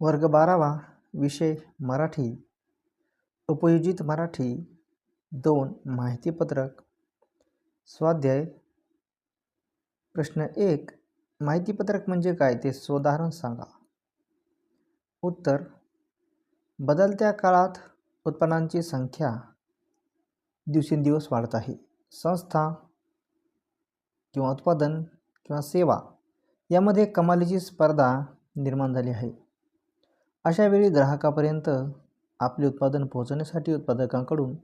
वर्ग बारावा विषय मराठी उपयोजित मराठी दोन माहितीपत्रक. स्वाध्याय. प्रश्न एक माहितीपत्रक म्हणजे काय ते सोदाहरण सांगा. उत्तर बदलत्या काळात उत्पन्नांची संख्या दिवसेंदिवस वाढत आहे. संस्था किंवा उत्पादन किंवा सेवा यामध्ये कमालीची स्पर्धा निर्माण झाली आहे. अशा वेळी ग्राहकापर्यंत आपले उत्पादन पोहोचवण्यासाठी उत्पादकांकडून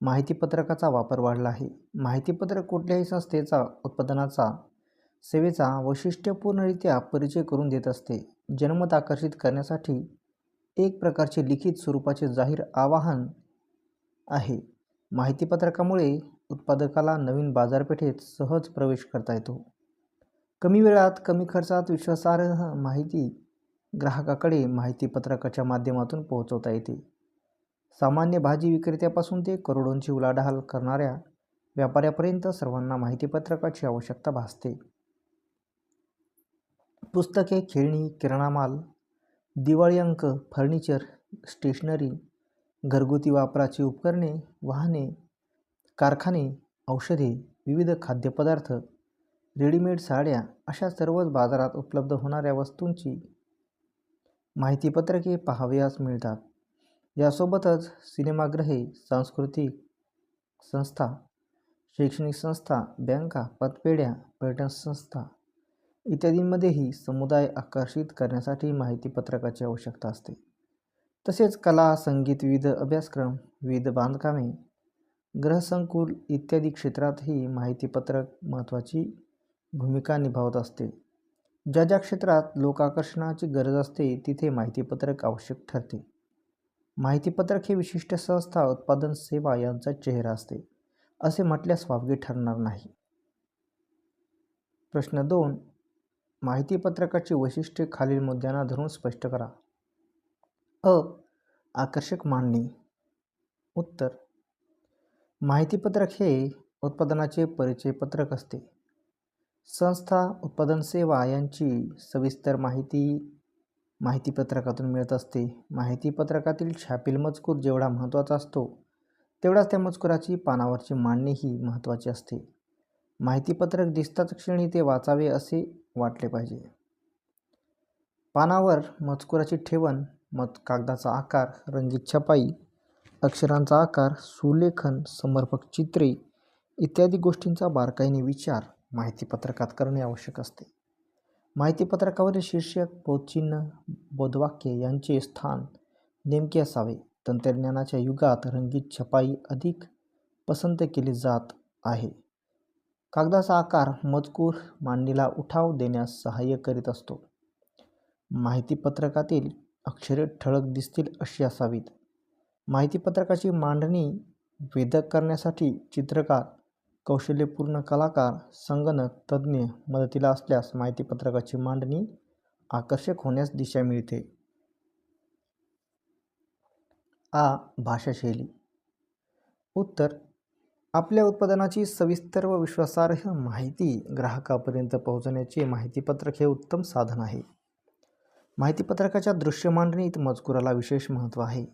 माहितीपत्रकाचा वापर वाढला आहे. माहितीपत्रक कुठल्याही संस्थेचा उत्पादनाचा सेवेचा वैशिष्ट्यपूर्णरित्या परिचय करून देत असते. जनमत आकर्षित करण्यासाठी एक प्रकारचे लिखित स्वरूपाचे जाहीर आवाहन आहे. माहितीपत्रकामुळे उत्पादकाला नवीन बाजारपेठेत सहज प्रवेश करता येतो. कमी वेळात कमी खर्चात विश्वासार्ह माहिती ग्राहकाकडे माहितीपत्रकाच्या माध्यमातून पोहोचवता येते. सामान्य भाजी विक्रेत्यापासून ते करोडोंची उलाढाल करणाऱ्या व्यापाऱ्यापर्यंत सर्वांना माहितीपत्रकाची आवश्यकता भासते. पुस्तके खेळणी किराणा माल दिवाळी अंक फर्निचर स्टेशनरी घरगुती वापराची उपकरणे वाहने कारखाने औषधे विविध खाद्यपदार्थ रेडीमेड साड्या अशा सर्वच बाजारात उपलब्ध होणाऱ्या वस्तूंची माहितीपत्रके पाहावयास मिळतात. यासोबतच सिनेमागृहे सांस्कृतिक संस्था शैक्षणिक संस्था बँका पतपेढ्या पर्यटन संस्था इत्यादींमध्येही समुदाय आकर्षित करण्यासाठी माहितीपत्रकाची आवश्यकता असते. तसेच कला संगीत विविध अभ्यासक्रम विविध बांधकामे ग्रहसंकुल इत्यादी क्षेत्रातही माहितीपत्रक महत्त्वाची भूमिका निभावत असते. ज्या ज्या क्षेत्रात लोकाकर्षणाची गरज असते तिथे माहितीपत्रक आवश्यक ठरते. माहितीपत्रक हे विशिष्ट संस्था उत्पादन सेवा यांचा चेहरा असते असे म्हटल्यास वावगे ठरणार नाही. प्रश्न दोन माहितीपत्रकाची वैशिष्ट्ये खालील मुद्द्यांना धरून स्पष्ट करा. अ आकर्षक मांडणी. उत्तर माहितीपत्रक हे उत्पादनाचे परिचयपत्रक असते. संस्था उत्पादन सेवा यांची सविस्तर माहिती माहितीपत्रकातून मिळत असते. माहितीपत्रकातील छापील मजकूर जेवढा महत्त्वाचा असतो तेवढाच त्या मजकुराची पानावरची मांडणीही महत्त्वाची असते. माहितीपत्रक दिसताच क्षणी ते वाचावे असे वाटले पाहिजे. पानावर मजकुराची ठेवण मत कागदाचा आकार रंगीत छपाई अक्षरांचा आकार सुलेखन समर्पक चित्रे इत्यादी गोष्टींचा बारकाईने विचार माहितीपत्रकात करणे आवश्यक असते. माहितीपत्रकावरील शीर्षक बोधचिन्ह बोधवाक्य यांचे स्थान नेमके असावे. तंत्रज्ञानाच्या युगात रंगीत छपाई अधिक पसंत केली जात आहे. कागदाचा आकार मजकूर मांडणीला उठाव देण्यास सहाय्य करीत असतो. माहितीपत्रकातील अक्षरे ठळक दिसतील अशी असावीत. माहितीपत्रकाची मांडणी वेदक करण्यासाठी चित्रकार कौशल्यपूर्ण कलाकार संगणक तज्ज्ञ मदतीला असल्यास माहितीपत्रकाची मांडणी आकर्षक होण्यास दिशा मिळते. आ. भाषाशैली. उत्तर. आपल्या उत्पादनाची सविस्तर व विश्वासार्ह माहिती ग्राहकापर्यंत पोहोचण्याचे माहितीपत्रक हे उत्तम साधन आहे. माहितीपत्रकाच्या दृश्य मांडणीत मजकुराला विशेष महत्त्व आहे.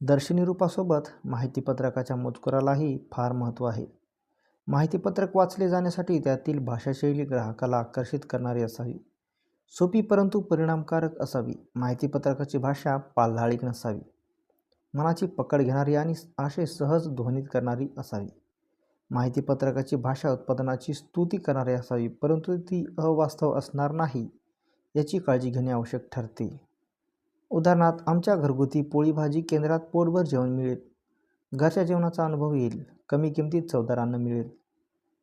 दर्शनी रूपासोबत माहितीपत्रकाच्या मजकुरालाही फार महत्त्व आहे. माहितीपत्रक वाचले जाण्यासाठी त्यातील भाषाशैली ग्राहकाला आकर्षित करणारी असावी. सोपी परंतु परिणामकारक असावी. माहितीपत्रकाची भाषा पालधाळीक नसावी. मनाची पकड घेणारी आणि आशय सहज ध्वनित करणारी असावी. माहितीपत्रकाची भाषा उत्पादनाची स्तुती करणारी असावी परंतु ती अवास्तव असणार नाही याची काळजी घेणे आवश्यक ठरते. उदाहरणार्थ आमच्या घरगुती पोळी भाजी केंद्रात पोटभर जेवण मिळेल. घरच्या जेवणाचा अनुभव येईल. कमी किमतीत चवदार अन्न मिळेल.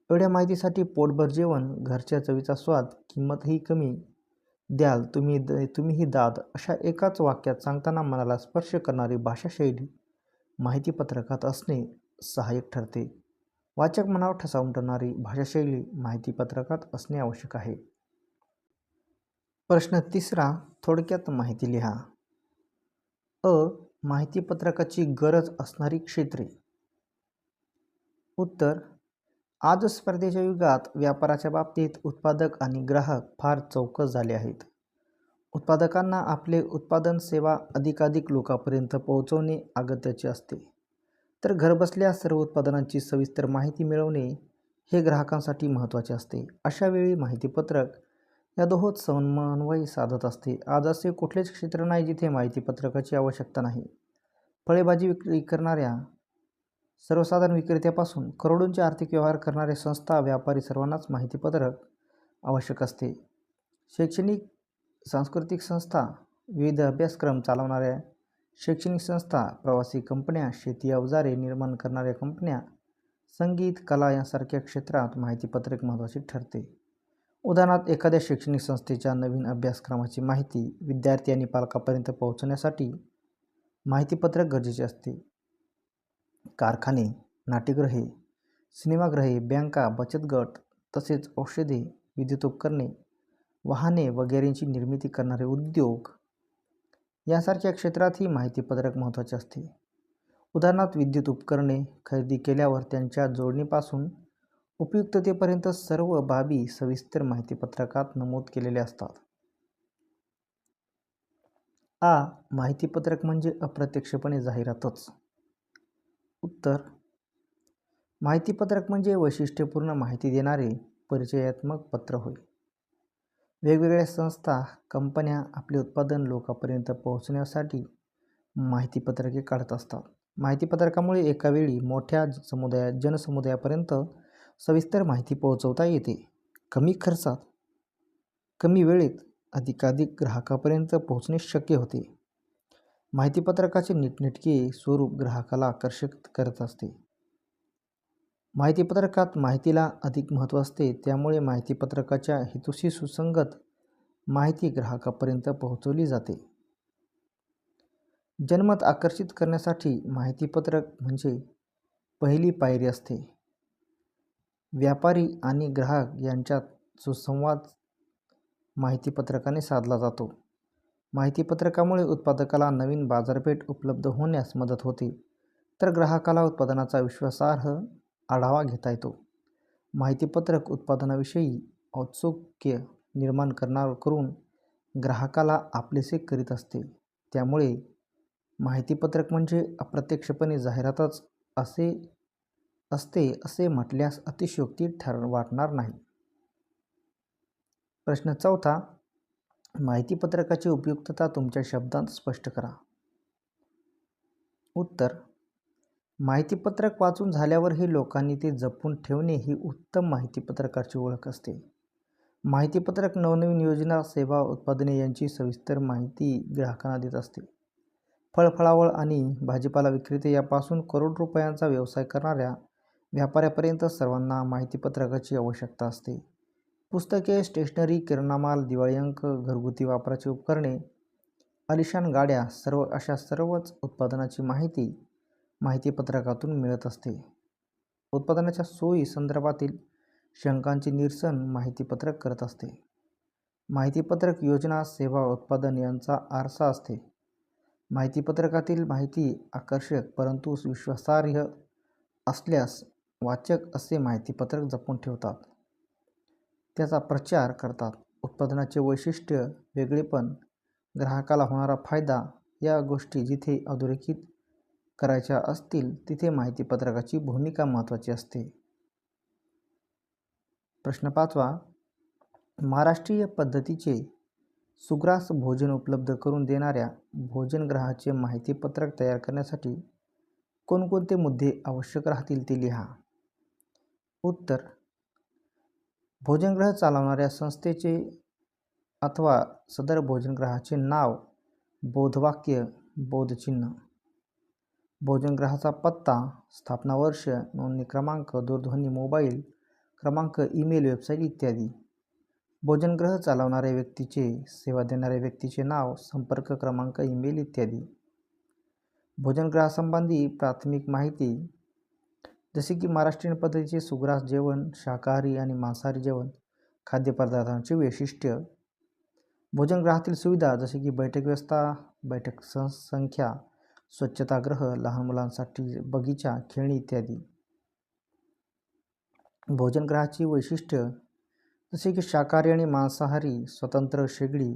एवढ्या माहितीसाठी पोटभर जेवण घरच्या चवीचा स्वाद किंमतही कमी द्याल तुम्ही द तुम्हीही दाद अशा एकाच वाक्यात सांगताना मनाला स्पर्श करणारी भाषाशैली माहितीपत्रकात असणे सहाय्यक ठरते. वाचक मनावर ठसा उमटवणारी भाषाशैली माहितीपत्रकात असणे आवश्यक आहे. प्रश्न तिसरा थोडक्यात माहिती लिहा. अ माहितीपत्रकाची गरज असणारी क्षेत्रे. उत्तर आज स्पर्धेच्या युगात व्यापाराच्या बाबतीत उत्पादक आणि ग्राहक फार चौकस झाले आहेत. उत्पादकांना आपले उत्पादन सेवा अधिकाधिक लोकांपर्यंत पोहोचवणे अगत्याचे असते. तर घरबसल्या सर्व उत्पादनांची सविस्तर माहिती मिळवणे हे ग्राहकांसाठी महत्त्वाचे असते. अशा वेळी माहितीपत्रक या दोहोत समन्वय साधत असते. आज असे कुठलेच क्षेत्र नाही जिथे माहितीपत्रकाची आवश्यकता नाही. फळेभाजी विक्री करणाऱ्या सर्वसाधारण विक्रेत्यापासून करोडोंचे आर्थिक व्यवहार करणारे संस्था व्यापारी सर्वांनाच माहितीपत्रक आवश्यक असते. शैक्षणिक सांस्कृतिक संस्था विविध अभ्यासक्रम चालवणाऱ्या शैक्षणिक संस्था प्रवासी कंपन्या शेती अवजारे निर्माण करणाऱ्या कंपन्या संगीत कला यासारख्या क्षेत्रात माहितीपत्रक महत्त्वाचे ठरते. उदाहरणार्थ एखाद्या शैक्षणिक संस्थेच्या नवीन अभ्यासक्रमाची माहिती विद्यार्थी आणि पालकापर्यंत पोहोचण्यासाठी माहितीपत्रक गरजेचे असते. कारखाने नाट्यगृहे सिनेमागृहे बँका बचत गट तसेच औषधे विद्युत उपकरणे वाहने वगैरेंची निर्मिती करणारे उद्योग. यासारख्या क्षेत्रातही माहितीपत्रक महत्त्वाचे असते. उदाहरणार्थ विद्युत उपकरणे खरेदी केल्यावर त्यांच्या जोडणीपासून उपयुक्ततेपर्यंत सर्व बाबी सविस्तर माहितीपत्रकात नमूद केलेल्या असतात. आ. माहितीपत्रक म्हणजे अप्रत्यक्षपणे जाहिरातच. उत्तर. माहितीपत्रक म्हणजे वैशिष्ट्यपूर्ण माहिती देणारे परिचयात्मक पत्र होय. वेगवेगळ्या संस्था कंपन्या आपले उत्पादन लोकांपर्यंत पोहोचण्यासाठी माहितीपत्रके काढत असतात. माहितीपत्रकामुळे एका वेळी मोठ्या समुदाया जनसमुदायापर्यंत सविस्तर माहिती पोहोचवता येते. कमी खर्चात कमी वेळेत अधिकाधिक ग्राहकापर्यंत पोहोचणे शक्य होते. माहितीपत्रकाचे नीटनेटके स्वरूप ग्राहकाला आकर्षित करत असते. माहितीपत्रकात माहितीला अधिक महत्त्व असते त्यामुळे माहितीपत्रकाच्या हेतूशी सुसंगत माहिती ग्राहकापर्यंत पोहोचवली जाते. जनमत आकर्षित करण्यासाठी माहितीपत्रक म्हणजे पहिली पायरी असते. व्यापारी आणि ग्राहक यांच्यात सुसंवाद माहितीपत्रकाने साधला जातो. माहितीपत्रकामुळे उत्पादकाला नवीन बाजारपेठ उपलब्ध होण्यास मदत होते तर ग्राहकाला उत्पादनाचा विश्वासार्ह आढावा घेता येतो. माहितीपत्रक उत्पादनाविषयी औत्सुक्य निर्माण करणार करून ग्राहकाला आपलेसे करीत असते. त्यामुळे माहितीपत्रक म्हणजे अप्रत्यक्षपणे जाहिरातच असे असते असे म्हटल्यास अतिशयोक्ती ठर वाटणार नाही. प्रश्न चौथा माहितीपत्रकाची उपयुक्तता तुमच्या शब्दांत स्पष्ट करा. उत्तर माहितीपत्रक वाचून झाल्यावरही लोकांनी ते जपून ठेवणे ही उत्तम माहितीपत्रकाची ओळख असते. माहितीपत्रक नवनवीन योजना सेवा उत्पादने यांची सविस्तर माहिती ग्राहकांना देत असते. फळफळावळ आणि भाजीपाला विक्रेते यापासून करोड रुपयांचा व्यवसाय करणाऱ्या व्यापाऱ्यापर्यंत सर्वांना माहितीपत्रकाची आवश्यकता असते. पुस्तके स्टेशनरी किराणामाल दिवाळी अंक घरगुती वापराची उपकरणे अलिशान गाड्या सर्व अशा सर्वच उत्पादनाची माहिती माहितीपत्रकातून मिळत असते. उत्पादनाच्या सोयी संदर्भातील शंकांचे निरसन माहितीपत्रक करत असते. माहितीपत्रक योजना सेवा उत्पादन यांचा आरसा असते. माहितीपत्रकातील माहिती आकर्षक परंतु विश्वासार्ह असल्यास वाचक असे माहितीपत्रक जपून ठेवतात. त्याचा प्रचार करतात. उत्पादनाचे वैशिष्ट्य वेगळेपण ग्राहकाला होणारा फायदा या गोष्टी जिथे अधोरेखित करायच्या असतील तिथे माहितीपत्रकाची भूमिका महत्त्वाची असते. प्रश्न पाचवा. महाराष्ट्रीय पद्धतीचे सुग्रास भोजन उपलब्ध करून देणाऱ्या भोजनग्रहाचे माहितीपत्रक तयार करण्यासाठी कोणकोणते मुद्दे आवश्यक राहतील ते लिहा. उत्तर. भोजनगृह चालवणाऱ्या संस्थेचे अथवा सदर भोजनगृहाचे नाव बोधवाक्य बोधचिन्ह. भोजनगृहाचा पत्ता स्थापना वर्ष नोंदणी क्रमांक दूरध्वनी मोबाईल क्रमांक ईमेल वेबसाईट इत्यादी. भोजनगृह चालवणाऱ्या व्यक्तीचे सेवा देणाऱ्या व्यक्तीचे नाव संपर्क क्रमांक ईमेल इत्यादी. भोजनगृहासंबंधी प्राथमिक माहिती जसे की महाराष्ट्रीयन पद्धतीचे सुग्रास जेवण शाकाहारी आणि मांसाहारी जेवण खाद्यपदार्थांचे वैशिष्ट्य भोजनगृहातील सुविधा जसे की बैठक व्यवस्था बैठक संख्या स्वच्छतागृह लहान मुलांसाठी बगीचा खेळणी इत्यादी. भोजनगृहाची वैशिष्ट्य जसे की शाकाहारी आणि मांसाहारी स्वतंत्र शेगडी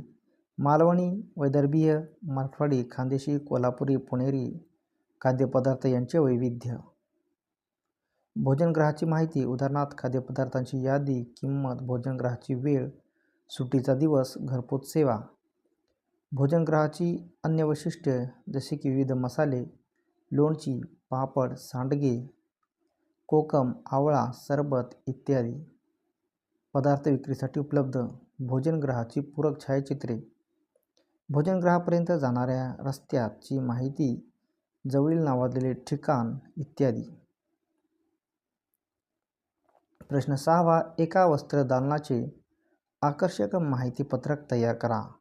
मालवणी वैदर्भीय मराठवाडी खानदेशी कोल्हापुरी पुणेरी खाद्यपदार्थ यांचे वैविध्य. भोजनगृहाची माहिती उदाहरणार्थ खाद्यपदार्थांची यादी किंमत भोजनगृहाची वेळ सुट्टीचा दिवस घरपोच सेवा. भोजनगृहाची अन्य वैशिष्ट्ये जसे की विविध मसाले लोणची पापड सांडगे कोकम आवळा सरबत इत्यादी पदार्थ विक्रीसाठी उपलब्ध. भोजनगृहाची पूरक छायाचित्रे. भोजनगृहापर्यंत जाणाऱ्या रस्त्याची माहिती जवळील नावाजलेले ठिकाण इत्यादी. प्रश्न सहावा एका वस्त्रदालनाचे आकर्षक माहितीपत्रक तयार करा.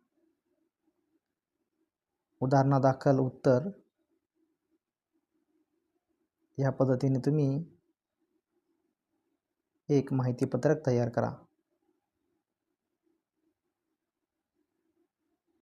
उदाहरणादाखल उत्तर. या पद्धतीने तुम्ही एक माहितीपत्रक तयार करा.